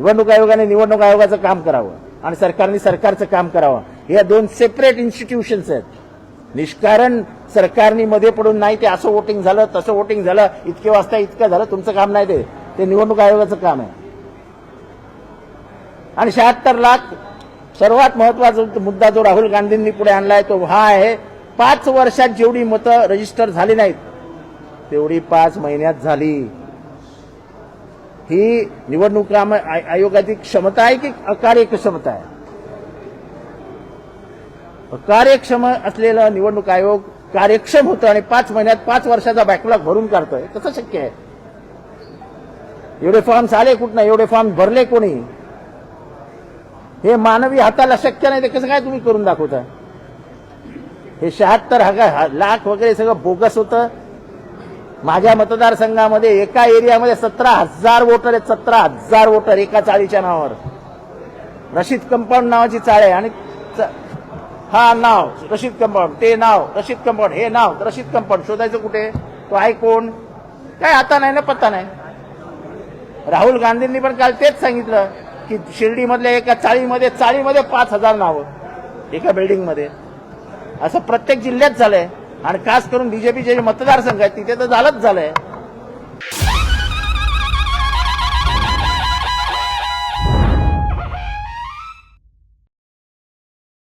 निवडणूक आयोगाने निवडणूक आयोगाचं काम करावं आणि सरकारने सरकारचं काम करावं. या दोन सेपरेट इन्स्टिट्यूशन्स आहेत. निष्कारण सरकारनी मध्ये पडून नाही ते असं वोटिंग झालं तसं वोटिंग झालं इतके वाजता इतकं झालं तुमचं काम नाही ते. ते निवडणूक आयोगाचं काम आहे. आणि शहात्तर लाख सर्वात महत्त्वाचा मुद्दा जो राहुल गांधींनी पुढे आणलाय तो हा आहे पाच वर्षात जेवढी मतं रजिस्टर झाली नाहीत तेवढी पाच महिन्यात झाली. ही निवडणूक आयोगाची क्षमता आहे की अकार्यक्षमता आहे? कार्यक्षम असलेलं निवडणूक आयोग कार्यक्षम होतं आणि पाच महिन्यात पाच वर्षाचा बॅकलॉग भरून काढतोय. कसं शक्य आहे. एवढे फॉर्म्स आले कुठनं एवढे फॉर्म भरले कोणी? हे मानवी हाताला शक्य नाही ते कसं काय तुम्ही करून दाखवता? हे शहात्तर हजार लाख वगैरे सगळं बोगस होतं. माझ्या मतदारसंघामध्ये एका एरियामध्ये सतरा हजार वोटर आहेत सतरा हजार वोटर एका चाळीच्या नावावर. रशीद कंपाऊंड नावाची चाळ आहे आणि च- हा नाव रशीद कंपाऊंड ते नाव रशीद कंपाऊंड हे नाव रशीद कंपाऊंड शोधायचं कुठे? तो आहे कोण? काय आता नाही ना पत्ता नाही. राहुल गांधींनी पण काल तेच सांगितलं की शिर्डीमधल्या एका चाळीमध्ये चाळीमध्ये पाच हजार नावं एका बिल्डिंगमध्ये असं प्रत्येक जिल्ह्यात झालंय. आणि खास करून बीजेपीचे जे मतदारसंघ आहेत तिथे तर झालंच झालंय.